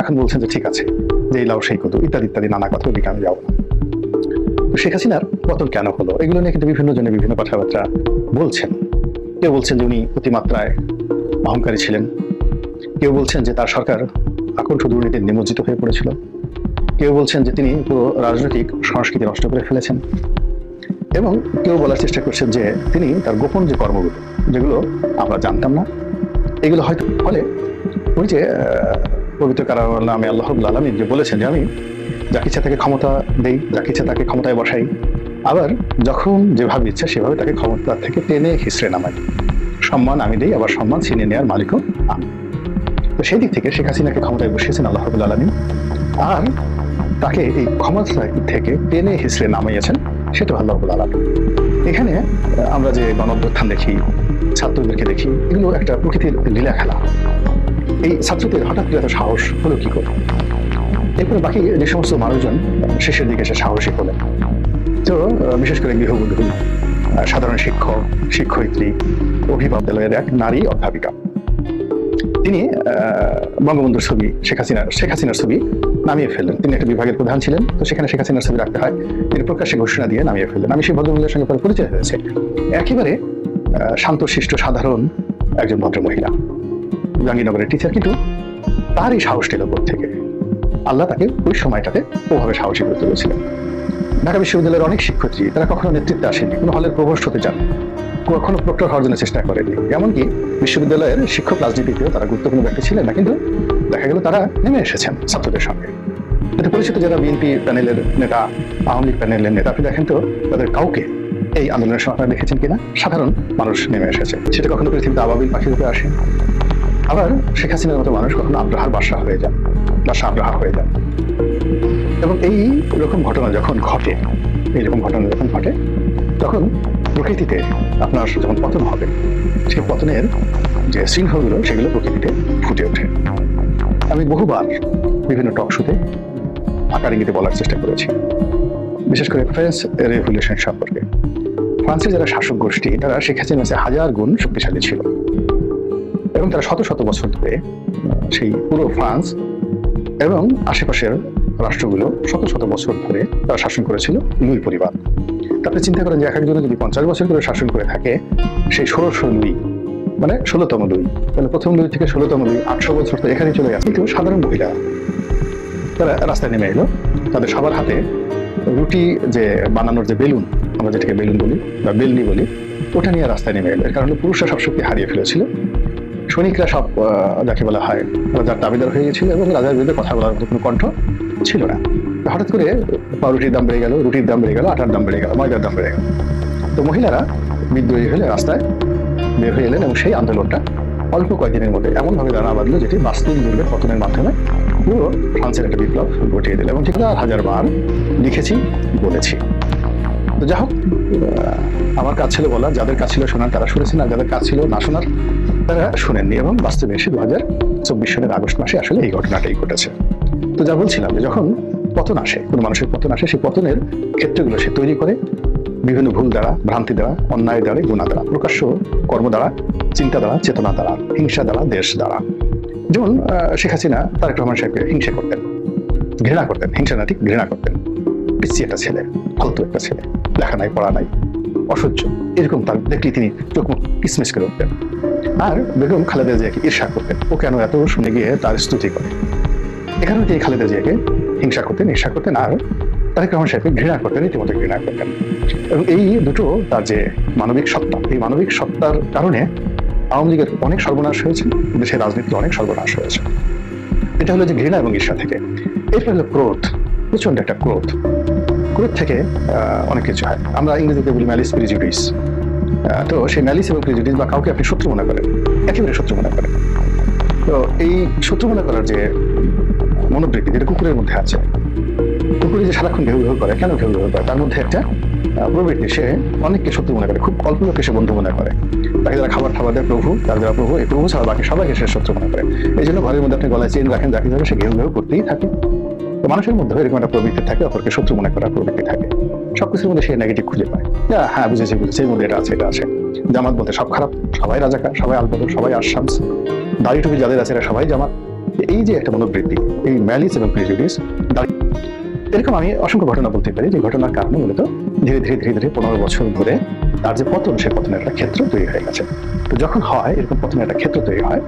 এখন বলছেন যে ঠিক আছে যে লাউ, সেই কত ইত্যাদি ইত্যাদি, নানা কথা, ওদিকে আমি যাব। না শেখ হাসিনার পতন কেন হলো? এগুলো নিয়ে কিন্তু বিভিন্ন জনে বিভিন্ন কথাবার্তা বলছেন। কেউ বলছেন যে উনি অতিমাত্রায় অহংকারী ছিলেন। কেউ বলছেন যে তার সরকার আকণ্ঠ দুর্নীতির নিমজ্জিত হয়ে পড়েছিল। কেউ বলছেন যে তিনি পুরো রাজনৈতিক সংস্কৃতি নষ্ট করে ফেলেছেন। এবং কেউ বলার চেষ্টা করছেন যে তিনি তার গোপন যে কর্মগুলো, যেগুলো আমরা জানতাম না, এগুলো হয়তো ফলে ওই যে পবিত্র কারার নামে আল্লাহ আলমী যে বলেছেন যে আমি যাকে ইচ্ছা তাকে ক্ষমতা দেই যাকে ইচ্ছা তাকে ক্ষমতায় বসাই। আবার যখন যেভাবে ইচ্ছা সেভাবে তাকে ক্ষমতা থেকে টেনে হিসড়ে নামাই। সম্মান আমি দিই, আবার সম্মান ছিনিয়ে নেওয়ার মালিকও আমি। তো সেই দিক থেকে শেখ হাসিনাকে ক্ষমতায় বসিয়েছেন আল্লাহ আলমী আর তাকে এই ক্ষমতা থেকে টেনে হিসড়ে নামাইয়াছেন সেটা আল্লাহ আলমী এখানে আমরা যে গণঅভ্যুত্থান দেখি, ছাত্রদেরকে দেখি, এগুলো একটা প্রকৃতির লীলা খেলা এই ছাত্রদের হঠাৎ করে এত সাহস হলো কি করে? এরপরে বাকি যে সমস্ত মানুষজন শেষের দিকে এসে সাহসী হলেন। তো বিশেষ করে গৃহবধূ আহ, সাধারণ শিক্ষক শিক্ষয়িত্রী অভিভাবকালয়ের এক নারী অধ্যাপিকা। তিনি বঙ্গবন্ধুর ছবি শেখ হাসিনার শেখ হাসিনার ছবি নামিয়ে ফেললেন। তিনি একটা বিভাগের প্রধান ছিলেন তো সেখানে শেখ হাসিনার ছবি রাখতে হয়। তিনি প্রকাশ্যে ঘোষণা দিয়ে নামিয়ে ফেললেন। আমি সেই ভদ্রমহিলার সঙ্গে পরে পরিচয় হয়েছে। একেবারে শান্তশিষ্ট সাধারণ একজন ভদ্রমহিলা। জাহাঙ্গীরনগরের টিচার কিন্তু তার এই সাহস ছিল থেকে। আল্লাহ তাকে ওই সময়টাতে ওভাবে সাহসী করে তুলেছিলেন। ঢাকা বিশ্ববিদ্যালয়ের অনেক শিক্ষার্থী, তারা কখনো নেতৃত্বে আসেনি কোনো হলের প্রভোস্ট হতে চান কখনো প্রক্টর হওয়ার জন্য চেষ্টা করেনি এমনকি বিশ্ববিদ্যালয়ের শিক্ষক রাজনীতিতেও তারা গুরুত্বপূর্ণ ব্যক্তি ছিলেন না, কিন্তু দেখা গেল তারা নেমে এসেছেন ছাত্রদের সঙ্গে। এতে পরিচিত যারা বিএনপি প্যানেলের নেতা, আওয়ামী লীগ প্যানেলের নেতা, আপনি দেখেন তো তাদের কাউকে এই আন্দোলনের সময় আপনারা দেখেছেন কিনা? সাধারণ মানুষ নেমে এসেছে। সেটা কখনো পৃথিবীতে আবাবিল পাখি রূপে আসে? আবার শেখ হাসিনার মতো মানুষ কখনো আব্রাহার বাসা হয়ে যান বাসা আব্রাহা হয়ে যান। এবং এই রকম ঘটনা যখন ঘটে এইরকম ঘটনা যখন ঘটে, তখন প্রকৃতিতে আপনার যখন পতন হবে, সেই পতনের যে চিহ্নগুলো সেগুলো প্রকৃতিতে ফুটে ওঠে। আমি বহুবার বিভিন্ন টক শোতে আকার ইঙ্গিতে বলার চেষ্টা করেছি। বিশেষ করে ফ্রেঞ্চ রেভলিউশন সম্পর্কে। ফ্রান্সের যারা শাসক গোষ্ঠী, তারা শেখ হাসিনার চেয়ে হাজার গুণ শক্তিশালী ছিল। এবং তারা শত শত বছর ধরে সেই পুরো ফ্রান্স এবং আশেপাশের রাষ্ট্রগুলো শত শত বছর ধরে তারা শাসন করেছিল লুই পরিবার। তারপরে চিন্তা করেন যে এক একজনে যদি পঞ্চাশ বছর ধরে শাসন করে থাকে, সেই ষোলোশো লুই মানে ষোলোতম লুই তাহলে প্রথম লুই থেকে ষোলোতম লুই আটশো বছর তো এখানে চলে গেছে। কিন্তু সাধারণ মহিলা, তারা রাস্তায় নেমে এলো, তাদের সবার হাতে রুটি যে বানানোর যে বেলুন, আমরা যেটাকে বেলুন বলি বা বেলনি বলি, ওটা নিয়ে রাস্তায় নেমে এলো। এর কারণে পুরুষরা সব শক্তি হারিয়ে ফেলেছিল। সৈনিকরা সব যাকে বলা হয় রাজার দাবিদার হয়ে গেছিল এবং রাজার বিরুদ্ধে কথা বলার মতো কোনো কণ্ঠ ছিল না। হঠাৎ করে পাউরুটির দাম বেড়ে গেল, রুটির দাম বেড়ে গেল, আটার দাম বেড়ে গেল, ময়দার দাম বেড়ে গেল। তো মহিলারা বিদ্রোহী হলে রাস্তায় বের হয়ে এলেন এবং সেই আন্দোলনটা অল্প কয়েকদিনের মধ্যে এমনভাবে দাঁড়া বাঁধলো যেটি বাস্তব দুর্গের পতনের মাধ্যমে পুরো ফ্রান্সের একটা বিপ্লব ঘটিয়ে দিল এবং ঠিক হাজার বার লিখেছি, বলেছি। তো যা হোক আমার কাজ ছিল বলা যাদের কাজ ছিল শোনার তারা শুনেছেন, আর যাদের কাজ ছিল না শোনার তারা শুনেননি এবং বাস্তবে এসে দু হাজার চব্বিশ সালের আগস্ট মাসে আসলে এই ঘটনাটাই ঘটেছে। তো যা বলছিলাম যে যখন পতন আসে, কোনো মানুষের পতন আসে, সেই পতনের ক্ষেত্রগুলো সে তৈরি করে, বিভিন্ন ভুল দ্বারা, ভ্রান্তি দ্বারা, অন্যায় দ্বারা, গুণা দ্বারা, প্রকাশ্য কর্ম দ্বারা, চিন্তা দ্বারা, চেতনা দ্বারা, হিংসা দ্বারা, দেশ দ্বারা। যেমন শেখ হাসিনা তারেক রহমান সাহেবকে হিংসা করতেন, ঘৃণা করতেন হিংসা নাটি ঘৃণা করতেন। পিচ্ছি একটা ছেলে ফালতু একটা ছেলে লেখা নাই পড়া নাই অসহ্য, এরকম তার দেখলে তিনি চোখ মুখ কিসমিস করে উঠতেন। আর বেগম খালেদা জিয়াকে ঈর্ষা করতেন। ও কেন এত শুনে গিয়ে তার স্তুতি করে? এখানে তিনি খালেদা জিয়াকে হিংসা করতেন, ঈর্ষা করতেন আর তারেক রহমান সাহেবকে ঘৃণা করতেন রীতিমতো ঘৃণা করতেন। এবং এই দুটো তার যে মানবিক সত্তা, এই মানবিক সত্তার কারণে আওয়ামী লীগের অনেক সর্বনাশ হয়েছে, দেশের রাজনীতির অনেক সর্বনাশ হয়েছে। এটা হলো যে ঘৃণা এবং ঈর্ষা থেকে। এরপর হলো ক্রোধ প্রচণ্ড একটা ক্রোধ। ক্রোধ থেকে অনেক কিছু হয়। আমরা ইংরেজিতে বলি ম্যালিস প্রিজুডিস তো সেই ম্যালিস এবং প্রিজুডিস বা কাউকে আপনি শত্রু মনে করেন, একেবারে শত্রু মনে করেন। তো এই শত্রু মনে করার যে মনোবৃত্তি যেটা কুকুরের মধ্যে আছে কুকুরে যে সারাক্ষণ ঘেউ ঘেউ করে, কেন ঘেউ ঘেউ করে? তার মধ্যে একটা প্রবৃত্তি। সে অনেককে শত্রু মনে করে, খুব অল্প লোককে সে বন্ধু মনে করে। তাকে যারা খাবার খাবার দেয়, প্রভু, তার যারা প্রভু, এই প্রভু ছাড়া বাকি সবাইকে সে শত্রু মনে করে। এই জন্য ঘরের মধ্যে আপনি গলায় চেন রাখেন, যাকে যাবে সে ঘেউ ঘেউ করতেই থাকে। তো মানুষের মধ্যে এরকম একটা প্রবৃত্তি থাকে, অপরকে শত্রু মনে করার প্রবৃত্তি থাকে। সবকিছুর মধ্যে সে নেগেটিভ খুঁজে পায়। হ্যাঁ বুঝেছি বুঝেছি এর মধ্যে এটা আছে এটা আছে। জামাত বলতে সব খারাপ, সবাই রাজাকার, সবাই আলবদল সবাই আসামস, দাড়ি টুপি যাদের আছে এরা সবাই জামাত। এই যে একটা মনোবৃত্তি, এই ম্যালিস এবং প্রেজুডিস এরকম আমি অসংখ্য ঘটনা বলতে পারি, যে ঘটনার কারণে মূলত ধীরে ধীরে ধীরে ধীরে পনেরো বছর ধরে তার যে পতন, সে পতনের একটা ক্ষেত্র তৈরি হয়ে গেছে। তো যখন হয়, এরকম পতনের একটা ক্ষেত্র তৈরি হয়,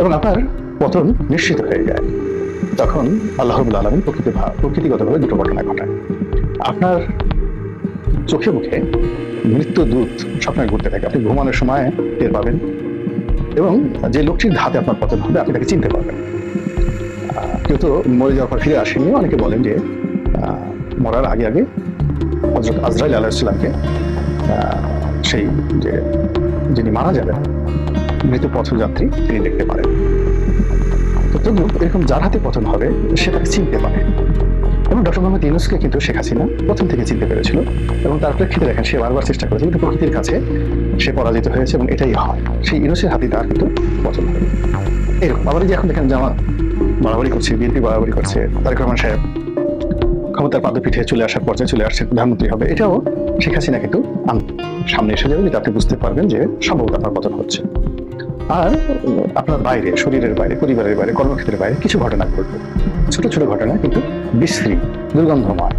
এবং আপনার পতন নিশ্চিত হয়ে যায়। তখন আল্লাহ আলমী প্রকৃতি প্রকৃতিগতভাবে দুটো ঘটনা ঘটায়। আপনার চোখে মুখে মৃত্যু দূত স্বপ্নে ঘুরতে থাকে। আপনি ঘুমানোর সময় টের পাবেন এবং যে লোকটির হাতে আপনার পতন হবে আপনি তাকে চিনতে পারবেন। কেউ তো মরে যাওয়ার পর ফিরে আসেনি। অনেকে বলেন যে মরার আগে আগে হজরত আজরাইল ইসলামকে সেই যে যিনি মারা যাবেন, মৃত পথযাত্রী তিনি দেখতে পারেন। তো তবু এরকম যার হাতে পতন হবে, সে তাকে চিনতে পারে। এবং ডক্টর মোহাম্মদ ইউনুসকে কিন্তু শেখ হাসিনা প্রথম থেকে চিনতে পেরেছিল এবং তার প্রেক্ষিতে দেখেন, সে বারবার চেষ্টা করেছে, কিন্তু প্রকৃতির কাছে সে পরাজিত হয়েছে এবং এটাই হয়। সেই ইউনুসের হাতে তার কিন্তু পতন হবে। এরকম, আবার যে এখন দেখেন জামাত বাড়াবাড়ি করছে, বিএনপি বাড়াবাড়ি করছে, তারেক রহমান সাহেব ক্ষমতার পাদপীঠে চলে আসার পর্যায়ে চলে আসছে, প্রধানমন্ত্রী হবে, এটাও শেখ হাসিনা কিন্তু সামনে এসে যাবে, যেটা আপনি বুঝতে পারবেন যে সম্ভবত আপনার পতন হচ্ছে। আর আপনার বাইরে, শরীরের বাইরে, পরিবারের বাইরে, কর্মক্ষেত্রের বাইরে কিছু ঘটনা ঘটবে। ছোট ছোট ঘটনা কিন্তু বিশ্রী, দুর্গন্ধময়।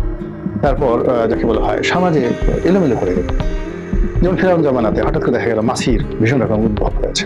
তারপর যাকে বলা হয় সমাজে এলোমেলো করে। যেমন ফেরাউন জমানাতে হঠাৎ করে দেখা গেল মাসির ভীষণ রকম উদ্ভব হয়েছে।